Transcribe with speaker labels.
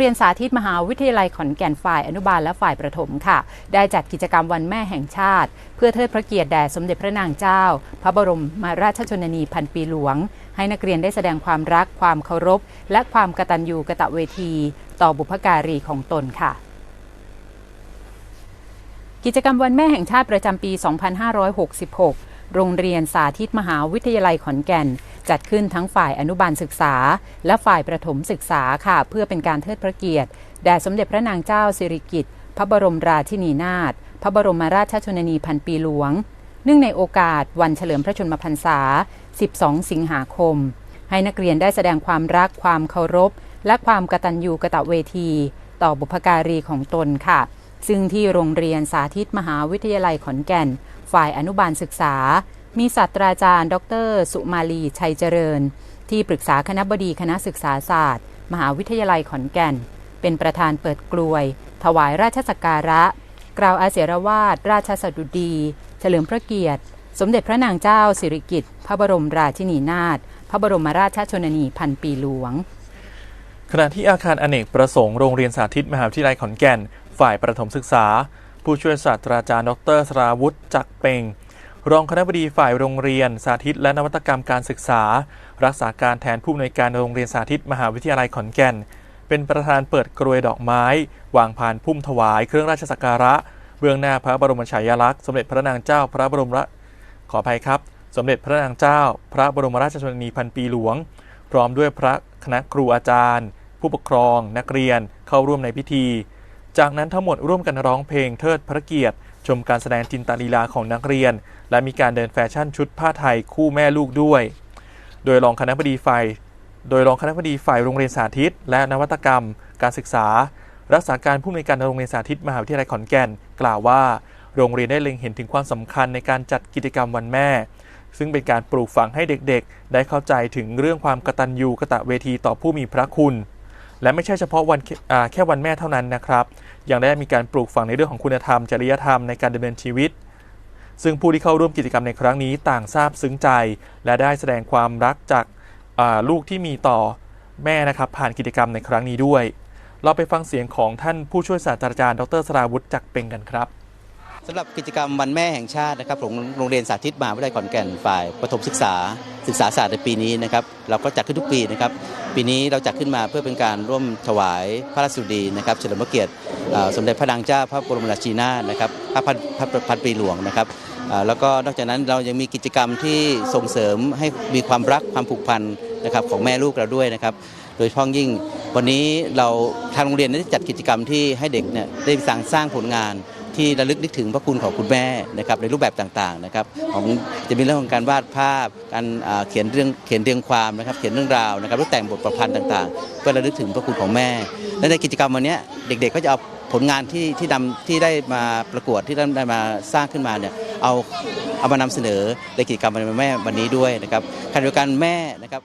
Speaker 1: รียนสาธิตมหาวิทยาลัยขอนแก่นฝ่ายอนุบาลและฝ่ายประถมค่ะ ได้จัดกิจกรรมวันแม่แห่งชาติ เพื่อเทิดพระเกียรติแด่สมเด็จพระนางเจ้า พระบรมมาราชชนนีพันปีหลวง ให้นักเรียนได้แสดงความรักความเคารพ และความกตัญญูกะตะเวที ต่อบุพการีของตนค่ะกิจกรรมวันแม่แห่งชาติประจำปี 2566 โรงเรียนสาธิตมหาวิทยาลัยขอนแก่น จัดขึ้นทั้งฝ่ายอนุบาลศึกษา และฝ่ายประถมศึกษาค่ะ เพื่อเป็นการเทิดพระเกียรติแด่สมเด็จพระนางเจ้าสิริกิติ์พระบรมราชินีนาถพระบรมราชชนนีพันปีหลวง เนื่องในโอกาสวันเฉลิมพระชนมพรรษา 12 สิงหาคม ให้นักเรียนได้แสดงความรักความเคารพ และความกตัญญูกะตะเวที ต่อบุพการีของตนค่ะ ซึ่งที่โรงเรียนสาธิตมหาวิทยาลัยขอนแก่น ฝ่ายอนุบาลศึกษา มีศาสตราจารย์ ดร สุมาลี ชัยเจริญ ที่ปรึกษาคณะบดีคณะศึกษาศาสตร์ มหาวิทยาลัยขอนแก่น เป็นประธานเปิดกลวย ถวายราชสักการะ กล่าวอาเสรวาทราชสดุดี เฉลิมพระเกียรติ สมเด็จพระนางเจ้าสิริกิติ์พระบรมราชินีนาถพระบรมราชชนนีพันปีหลวง
Speaker 2: ขณะที่อาคารอเนกประสงค์โรงเรียนสาธิตมหาวิทยาลัยขอนแก่น ฝ่ายประถมศึกษา ผู้ช่วยศาสตราจารย์ดรสราวุฒิจักเปง รองคณบดีฝ่ายโรงเรียน สาธิตและนวัตกรรมการศึกษา รักษาการแทนผู้อำนวยการโรงเรียนสาธิตมหาวิทยาลัยขอนแก่น เป็นประธานเปิดกรวยดอกไม้ วางพานพุ่มถวายเครื่องราชสักการะ เบื้องหน้าพระบรมฉายาลักษณ์สมเด็จพระนางเจ้าพระบรมราขออภัยครับ สมเด็จพระนางเจ้า พระบรมราชชนนีพันปีหลวง พร้อมด้วยพระคณะครูอาจารย์ ผู้ปกครอง นักเรียนเข้าร่วมในพิธี จากนั้นทั้งหมดร่วมกันร้องเพลงเทิดพระเกียรติ ชมการแสดงจินตลีลาของนักเรียน และมีการเดินแฟชั่นชุดผ้าไทยคู่แม่ลูกด้วย โดยรองคณะบดีฝ่ายโดยรองคณะบดีฝ่ายโรงเรียนสาธิต และนวัตกรรม การศึกษา รักษาการผู้อำนวยการโรงเรียนสาธิตมหาวิทยาลัยขอนแก่น กล่าวว่า โรงเรียนได้เล็งเห็นถึงความสำคัญในการจัดกิจกรรมวันแม่ ซึ่งเป็นการปลูกฝังให้เด็กๆ ได้เข้าใจถึงเรื่องความกตัญญูกะตะเวทีต่อผู้มีพระคุณ และไม่ใช่เฉพาะวันแค่วันแม่เท่านั้นนะครับ ยังได้มีการปลูกฝังในเรื่องของคุณธรรม จริยธรรมในการดำเนินชีวิต ซึ่งผู้ที่เข้าร่วมกิจกรรมในครั้งนี้ต่างทราบซึ้งใจ และได้แสดงความรักจากลูกที่มีต่อแม่นะครับผ่านกิจกรรมในครั้งนี้ด้วย เราไปฟังเสียงของท่านผู้ช่วยศาสตราจารย์ ดรสราวุฒิจักเปงกันครับ
Speaker 3: สำหรับกิจกรรมวันแม่แห่งชาตินะครับของโรงเรียนสาธิตมหาวิทยาลัยขอนแก่นฝ่ายประถมศึกษา ศึกษาศาสตร์ในปีนี้นะครับเราก็จัดขึ้นทุกปีนะครับ ปีนี้เราจัดขึ้นมาเพื่อเป็นการร่วมถวายพระราชสุดีนะครับเฉลิมพระเกียรติสมเด็จพระนางเจ้าพระบรมราชินีนาถนะครับพระพันพระพันปีหลวงนะครับแล้วก็นอกจากนั้นเรายังมีกิจกรรมที่ส่งเสริมให้มีความรักความผูกพันนะครับของแม่ลูกเราด้วยนะครับโดยเฉพาะยิ่งวันนี้เราทางโรงเรียนได้จัดกิจกรรมที่ให้เด็กเนี่ยได้สร้างสร้างผลงาน ที่ระลึกนึกถึงพระคุณของคุณแม่นะครับในรูปแบบต่างๆนะครับของจะมีเรื่องของการวาดภาพ การเขียนเรื่องเขียนเรียงความนะครับเขียนเรื่องราวนะครับแล้วแต่งบทประพันธ์ต่างๆ เพื่อระลึกถึงพระคุณของแม่ และในกิจกรรมวันนี้เด็กๆก็จะเอาผลงานที่ที่นำที่ได้มาประกวดที่ได้มาสร้างขึ้นมาเนี่ยเอาเอามานำเสนอในกิจกรรมวันแม่วันนี้ด้วยนะครับขณะเดียวกันแม่นะครับ